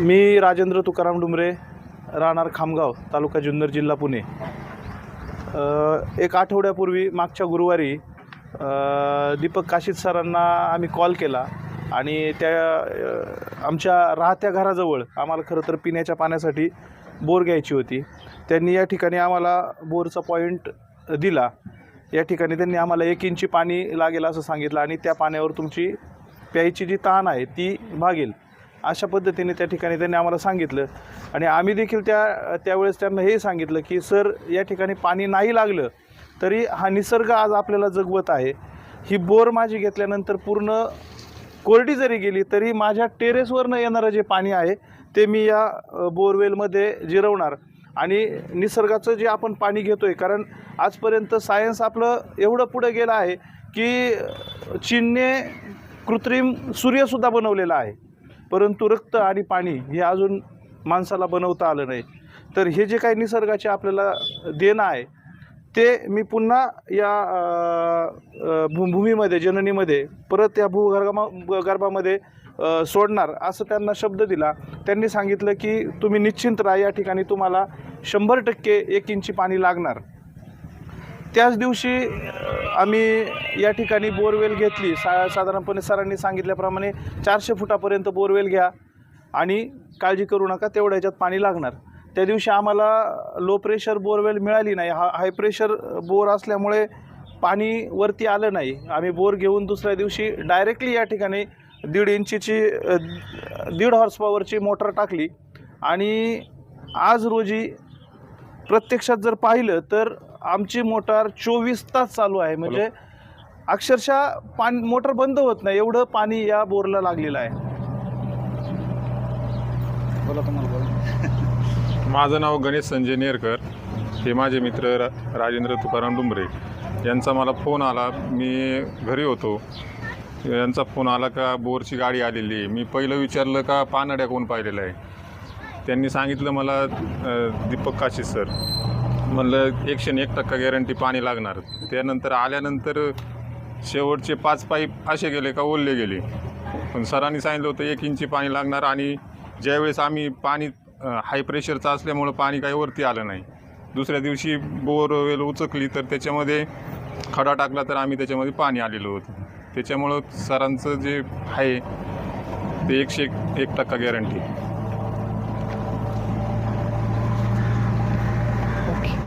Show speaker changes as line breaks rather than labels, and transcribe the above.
मी राजेंद्र तुकाराम डुमरे राहणार खामगाव तालुका जुन्नर जिल्हा पुणे. एक आठवड्यापूर्वी मागच्या गुरुवारी दीपक काशीद सरांना आम्ही कॉल केला आणि त्या आमच्या राहत्या घराजवळ आम्हाला खरं तर पिण्याच्या पाण्यासाठी बोर घ्यायची होती. त्यांनी या ठिकाणी आम्हाला बोरचा पॉईंट दिला. या ठिकाणी त्यांनी आम्हाला एक इंची पाणी लागेल असं सांगितलं आणि त्या पाण्यावर तुमची प्यायची जी ताण आहे ती भागेल. अशा पद्धतीने त्या ठिकाणी त्यांनी आम्हाला सांगितलं. आणि आम्ही देखील त्या त्यावेळेस त्यांना हे सांगितलं की सर या ठिकाणी पाणी नाही लागलं तरी हा निसर्ग आज आपल्याला जगवत आहे. ही बोर माझी घेतल्यानंतर पूर्ण कोरडी जरी गेली तरी माझ्या टेरेसवरनं येणारं जे पाणी आहे ते मी या बोरवेलमध्ये जिरवणार. आणि निसर्गाचं जे आपण पाणी घेतो आहे कारण आजपर्यंत सायन्स आपलं एवढं पुढं गेलं आहे की चीनने कृत्रिम सूर्यसुद्धा बनवलेला आहे. परंतु रक्त आणि पाणी हे अजून माणसाला बनवता आलं नाही. तर हे जे काही निसर्गाचे आपल्याला देणं आहे ते मी पुन्हा या भू भूमीमध्ये जननीमध्ये परत या भूगर्भा गर्भामध्ये सोडणार असं त्यांना शब्द दिला. त्यांनी सांगितलं की तुम्ही निश्चिंत राहा या ठिकाणी तुम्हाला शंभर टक्के एक इंची पाणी लागणार. त्याच दिवशी आम्ही या ठिकाणी बोरवेल घेतली. सा साधारणपणे सरांनी सांगितल्याप्रमाणे चारशे फुटापर्यंत बोरवेल घ्या आणि काळजी करू नका तेवढ्या ह्याच्यात पाणी लागणार. त्या दिवशी आम्हाला लो प्रेशर बोरवेल मिळाली नाही. हा हाय प्रेशर बोर असल्यामुळे पाणी वरती आलं नाही. आम्ही बोर घेऊन दुसऱ्या दिवशी डायरेक्टली या ठिकाणी दीड इंचीची दीड हॉर्स पॉवरची मोटर टाकली. आणि आज रोजी प्रत्यक्षात जर पाहिलं तर आमची मोटार चोवीस तास चालू आहे. म्हणजे अक्षरशः पाणी मोटर बंद होत नाही एवढं पाणी या बोरला लागलेलं आहे.
बोला तुम्हाला बोला.
माझं नाव गणेश संजय नेरकर. हे माझे मित्र रा राजेंद्र तुकाराम डुंबरे. यांचा मला फोन आला. मी घरी होतो. यांचा फोन आला का बोरची गाडी आलेली आहे. मी पहिलं विचारलं का पानड्या कोण पाहिलेलं आहे? त्यांनी सांगितलं मला अ, दीपक काशी सर म्हणलं एकशे एक टक्का गॅरंटी पाणी लागणार. त्यानंतर आल्यानंतर शेवटचे पाच पाईप असे गेले का ओलले गेले. पण सरांनी सांगितलं होतं एक इंची पाणी लागणार आणि ज्यावेळेस आम्ही पाणी हाय प्रेशरचं असल्यामुळं पाणी काही वरती आलं नाही. दुसऱ्या दिवशी बोरवेल उचकली तर त्याच्यामध्ये खडा टाकला तर आम्ही त्याच्यामध्ये पाणी आलेलं होतं. त्याच्यामुळं सरांचं जे आहे ते एकशे एक एक टक्का गॅरंटी